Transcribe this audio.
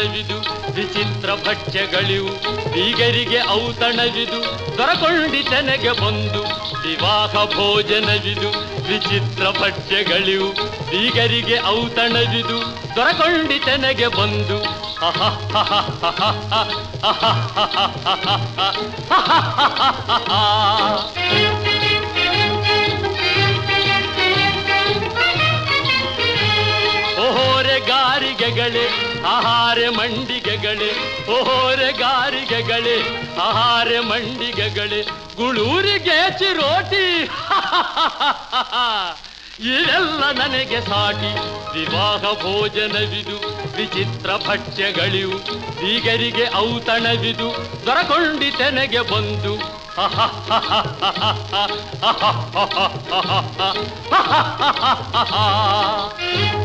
ಭೋಜನವಿದು ವಿಚಿತ್ರ ಭಕ್ಷ್ಯಗಳಿವು ಬೀಗರಿಗೆ ಔತಣವಿದು, ದೊರಕೊಂಡಿತನೆಗೆ ಬಂದು, ವಿವಾಹ ಭೋಜನವಿದು, ವಿಚಿತ್ರ ಭಕ್ಷ್ಯಗಳಿವು ಬೀಗರಿಗೆ ಔತಣವಿದು, ದೊರಕೊಂಡಿತನೆಗೆ ಬಂದು. ಓಹೋರೆ ಮಂಡಿಗೆಗಳೇ, ಓಹೋರೆ ಗಾರಿಗೆಗಳೇ, ಆಹಾರ ಮಂಡಿಗೆಗಳೇ, ಗುಳೂರಿಗೆ ಚಿರೋಟಿ. ಇದೆಲ್ಲ ನನಗೆ ಸಾಟಿ, ವಿವಾಹ ಭೋಜನವಿದು, ವಿಚಿತ್ರ ಭಕ್ಷ್ಯಗಳಿವು ಬೀಗರಿಗೆ ಔತಣವಿದು ದೊರಕೊಂಡಿತೆನೆಗೆ ಬಂದು.